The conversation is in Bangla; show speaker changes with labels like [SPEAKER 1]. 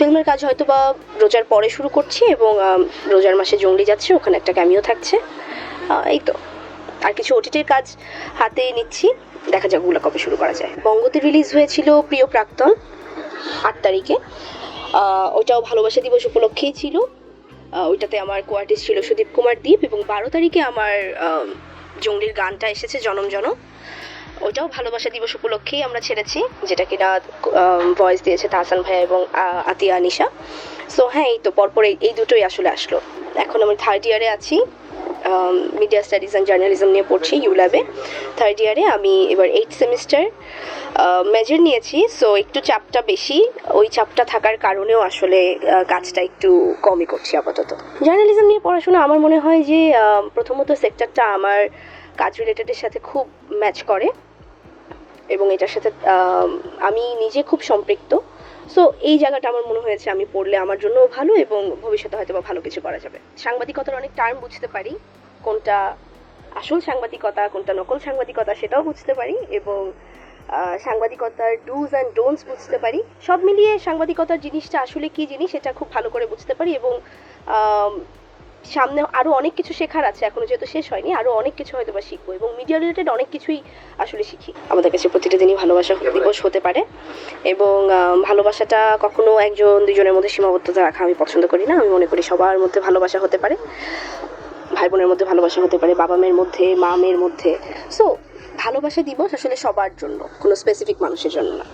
[SPEAKER 1] ফিল্মের কাজ হয়তো বা রোজার পরে শুরু করছি এবং রোজার মাসে জঙ্গলি যাচ্ছে ওখানে একটা ক্যামিও থাকছে। এই তো। আর কিছু ওটিটির কাজ হাতে নিচ্ছি। দেখা যাক ওগুলো কবে শুরু করা যায়। বঙ্গতে রিলিজ হয়েছিল প্রিয় প্রাক্তন আট তারিখে। ওটাও ভালোবাসা দিবস উপলক্ষেই ছিল। ওইটাতে আমার কোয়ার্টিস্ট ছিল সুদীপ কুমার দীপ এবং বারো তারিখে আমার আম, জঙ্গলির গানটা এসেছে জনম জনম। ওটাও ভালোবাসা দিবস উপলক্ষেই আমরা ছেড়েছি, যেটা কিনা ভয়েস দিয়েছে তাহসান ভাইয়া এবং আতিয়া আনিশা। সো হ্যাঁ এই তো পরপর এই- এই দুটোই আসলে আসলো। এখন আমি থার্ড ইয়ারে আছি মিডিয়া স্টাডিজ অ্যান্ড জার্নালিজম নিয়ে পড়ছি ইউল্যাবে থার্ড ইয়ারে আমি এবার এইট সেমিস্টার মেজর নিয়েছি সো একটু চাপটা বেশি। ওই চাপটা থাকার কারণেও আসলে কাজটা একটু কমই করছি আপাতত। জার্নালিজম নিয়ে পড়াশোনা আমার মনে হয় যে প্রথমত সেক্টরটা আমার কাজ রিলেটেডের সাথে খুব ম্যাচ করে। এবং এটার সাথে, আমি নিজে খুব সম্পৃক্ত। সো এই জায়গাটা আমার মনে হয়েছে আমি পড়লে আমার জন্যও ভালো এবং ভবিষ্যতে হয়তো বা ভালো কিছু করা যাবে। সাংবাদিকতার অনেক টার্ম বুঝতে পারি, কোনটা আসল সাংবাদিকতা, কোনটা নকল সাংবাদিকতা সেটাও বুঝতে পারি এবং সাংবাদিকতার ডুজ অ্যান্ড ডোন্টস বুঝতে পারি। সব মিলিয়ে সাংবাদিকতার জিনিসটা আসলে কী জিনিস সেটা খুব ভালো করে বুঝতে পারি এবং সামনে আরও অনেক কিছু শেখার আছে, এখনও যেহেতু শেষ হয়নি আরও অনেক কিছু হয়তো বা শিখব এবং মিডিয়া রিলেটেড অনেক কিছুই আসলে শিখি। আমাদের কাছে প্রতিটা দিনই ভালোবাসা দিবস হতে পারে এবং ভালোবাসাটা কখনো একজন দুজনের মধ্যে সীমাবদ্ধতা রাখা আমি পছন্দ করি না। আমি মনে করি সবার মধ্যে ভালোবাসা হতে পারে ভাই বোনের মধ্যে ভালোবাসা হতে পারে বাবা মেয়ের মধ্যে মা মেয়ের মধ্যে। সো ভালোবাসা দিবস আসলে সবার জন্য, কোনো স্পেসিফিক মানুষের জন্য না।